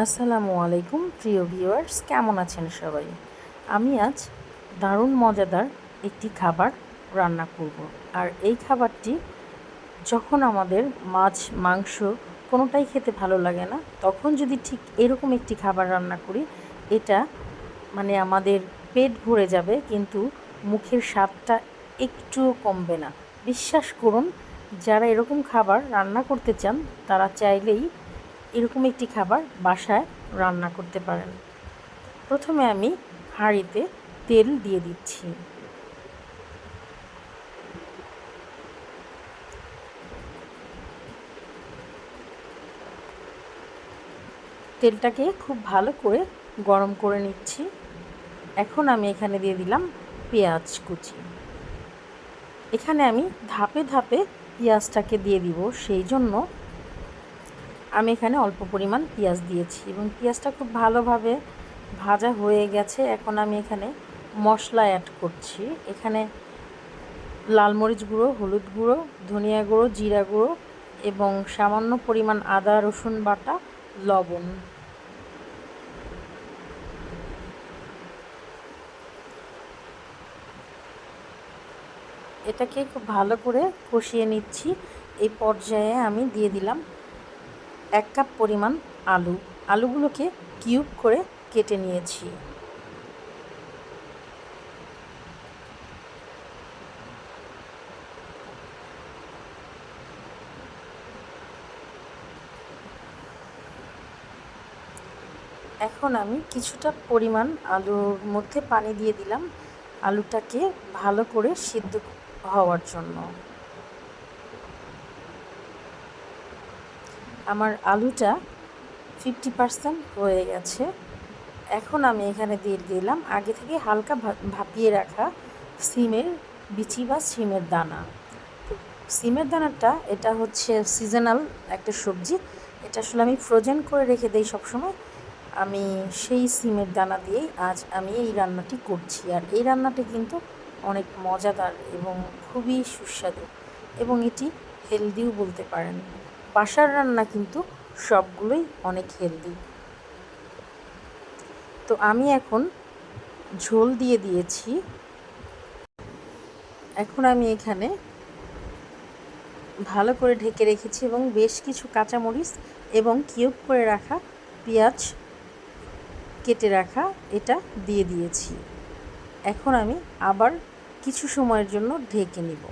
আসসালামু আলাইকুম, প্রিয় ভিউয়ার্স, কেমন আছেন সবাই? আমি আজ দারুণ মজাদার একটি খাবার রান্না করব। আর এই খাবারটি যখন আমাদের মাছ, মাংস কোনোটাই খেতে ভালো লাগে না, তখন যদি ঠিক এরকম একটি খাবার রান্না করি, এটা মানে আমাদের পেট ভরে যাবে, কিন্তু মুখের স্বাদটা একটুও কমবে না। বিশ্বাস করুন, যারা এরকম খাবার রান্না করতে চান, তারা চাইলেই এরকম একটি খাবার বাসায় রান্না করতে পারেন। প্রথমে আমি হাঁড়িতে তেল দিয়ে দিচ্ছি। তেলটাকে খুব ভালো করে গরম করে নিচ্ছি। এখন আমি এখানে দিয়ে দিলাম পেঁয়াজ কুচি। এখানে আমি ধাপে ধাপে পেঁয়াজটাকে দিয়ে দিব, সেই জন্য আমি এখানে অল্প পরিমাণ পেঁয়াজ দিয়েছি এবং পেঁয়াজটা খুব ভালোভাবে ভাজা হয়ে গেছে। এখন আমি এখানে মশলা অ্যাড করছি। এখানে লাল মরিচ গুঁড়ো, হলুদ গুঁড়ো, ধনিয়া গুঁড়ো, জিরা গুঁড়ো এবং সামান্য পরিমাণ আদা, রসুন বাটা, লবণ। এটাকে খুব ভালো করে কষিয়ে নিচ্ছি। এই পর্যায়ে আমি দিয়ে দিলাম এক কাপ পরিমাণ আলু, আলুগুলোকে কিউব করে কেটে নিয়েছি। এখন আমি কিছুটা পরিমাণ আলুর মধ্যে পানি দিয়ে দিলাম, আলুটাকে ভালো করে সিদ্ধ হওয়ার জন্য। আমার আলুটা ফিফটি পার্সেন্ট হয়ে গেছে। এখন আমি এখানে দিয়ে দিলাম আগে থেকে হালকা ভাপিয়ে রাখা সিমের বিচি বা সিমের দানা। সিমের দানাটা, এটা হচ্ছে সিজনাল একটা সবজি। এটা আসলে আমি ফ্রোজেন করে রেখে দিই সবসময়। আমি সেই সিমের দানা দিয়েই আজ আমি এই রান্নাটি করছি। আর এই রান্নাটি কিন্তু অনেক মজাদার এবং খুবই সুস্বাদু। এবং এটি হেলদিও বলতে পারেন। বাসার রান্না কিন্তু সবগুলোই অনেক হেলদি তো আমি এখন ঝোল দিয়ে দিয়েছি। এখন আমি এখানে ভালো করে ঢেকে রেখেছি এবং বেশ কিছু কাঁচামরিচ এবং কিউব করে রাখা পেঁয়াজ কেটে রাখা এটা দিয়ে দিয়েছি। এখন আমি আবার কিছু সময়ের জন্য ঢেকে নিব।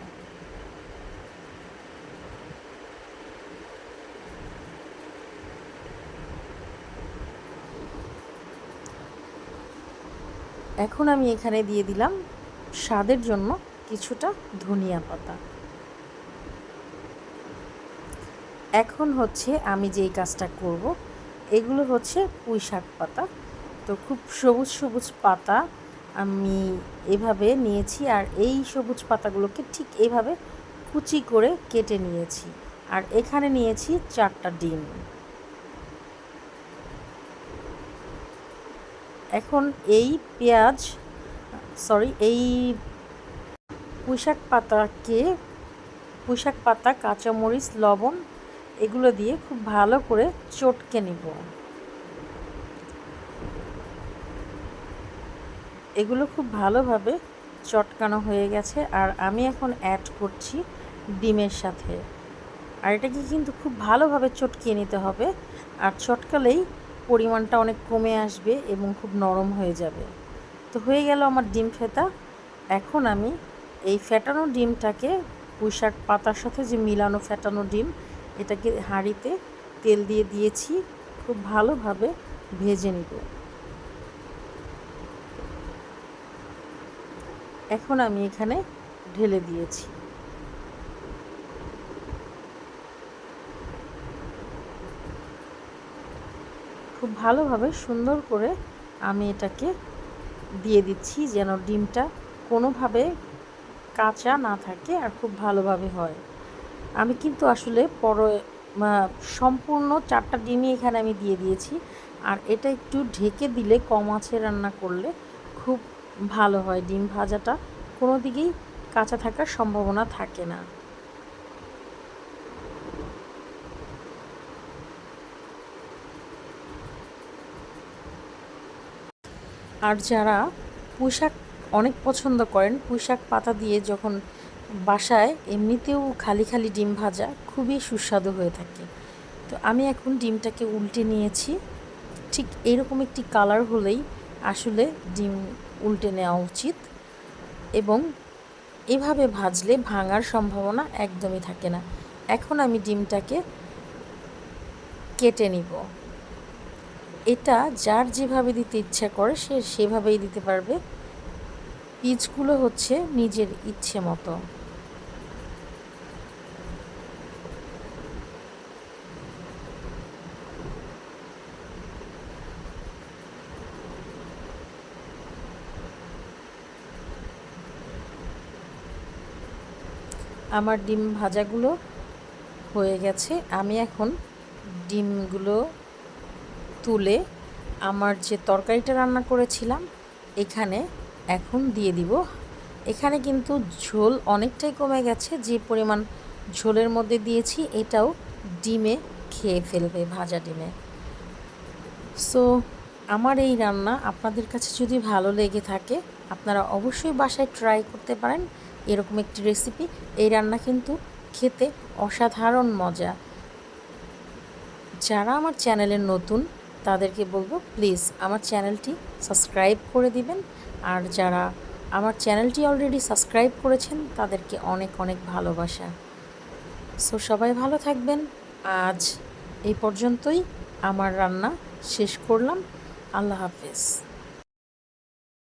এখন আমি এখানে দিয়ে দিলাম স্বাদের জন্য কিছুটা ধনিয়া পাতা। এখন হচ্ছে আমি যেই কাজটা করব, এগুলো হচ্ছে পুঁই শাক পাতা। তো খুব সবুজ সবুজ পাতা আমি এভাবে নিয়েছি আর এই সবুজ পাতাগুলোকে ঠিক এইভাবে কুচি করে কেটে নিয়েছি। আর এখানে নিয়েছি চারটা ডিম। এখন এই পেঁয়াজ সরি এই পুঁইশাক পাতাকে পুঁইশাক পাতা, কাঁচামরিচ, লবণ, এগুলো দিয়ে খুব ভালো করে চটকে নিব। এগুলো খুব ভালোভাবে চটকানো হয়ে গেছে আর আমি এখন অ্যাড করছি ডিমের সাথে। আর এটাকে কিন্তু খুব ভালোভাবে চটকিয়ে নিতে হবে। আর চটকালেই পরিমাণটা অনেক কমে আসবে এবং খুব নরম হয়ে যাবে। তো হয়ে গেল আমার ডিম ফেতা এখন আমি এই ফেটানো ডিমটাকে পুঁইশাক পাতার সাথে যে মিলানো ফেটানো ডিম, এটাকে হাঁড়িতে তেল দিয়ে দিয়েছি, খুব ভালোভাবে ভেজে নিব। এখন আমি এখানে ঢেলে দিয়েছি। খুব ভালোভাবে সুন্দর করে আমি এটাকে দিয়ে দিচ্ছি যেন ডিমটা কোনোভাবে কাঁচা না থাকে আর খুব ভালোভাবে হয়। আমি কিন্তু আসলে পরে সম্পূর্ণ চারটা ডিমই এখানে আমি দিয়ে দিয়েছি। আর এটা একটু ঢেকে দিলে কম আছে রান্না করলে খুব ভালো হয়। ডিম ভাজাটা কোনো দিকেই কাঁচা থাকার সম্ভাবনা থাকে না। আর যারা পুঁইশাক অনেক পছন্দ করেন, পুঁইশাক পাতা দিয়ে যখন বাসায় এমনিতেও খালি খালি ডিম ভাজা, খুবই সুস্বাদু হয়ে থাকে। তো আমি এখন ডিমটাকে উল্টে নিয়েছি। ঠিক এরকম একটি কালার হলেই আসলে ডিম উল্টে নেওয়া উচিত এবং এভাবে ভাজলে ভাঙার সম্ভাবনা একদমই থাকে না। এখন আমি ডিমটাকে কেটে নিব। এটা যার যেভাবে দিতে ইচ্ছা করে, সে সেভাবেই দিতে পারবে। পিচগুলো হচ্ছে নিজের ইচ্ছে মতো। আমার ডিম ভাজাগুলো হয়ে গেছে। আমি এখন ডিমগুলো তুলে আমার যে তরকারিটা রান্না করেছিলাম, এখানে এখন দিয়ে দিব। এখানে কিন্তু ঝোল অনেকটাই কমে গেছে, যে পরিমাণ ঝোলের মধ্যে দিয়েছি এটাও ডিমে খেয়ে ফেলবে, ভাজা ডিমে। সো আমার এই রান্না আপনাদের কাছে যদি ভালো লেগে থাকে, আপনারা অবশ্যই বাসায় ট্রাই করতে পারেন। এরকম একটি রেসিপি। এই রান্না কিন্তু খেতে অসাধারণ মজা। যারা আমার চ্যানেলের নতুন তাদেরকে বলব প্লিজ আমার চ্যানেলটি সাবস্ক্রাইব করে দিবেন। আর যারা আমার চ্যানেলটি অলরেডি সাবস্ক্রাইব করেছেন, তাদেরকে অনেক অনেক ভালোবাসা। সো সবাই ভালো থাকবেন। আজ এই পর্যন্তই। আমার রান্না শেষ করলাম। আল্লাহ হাফেজ।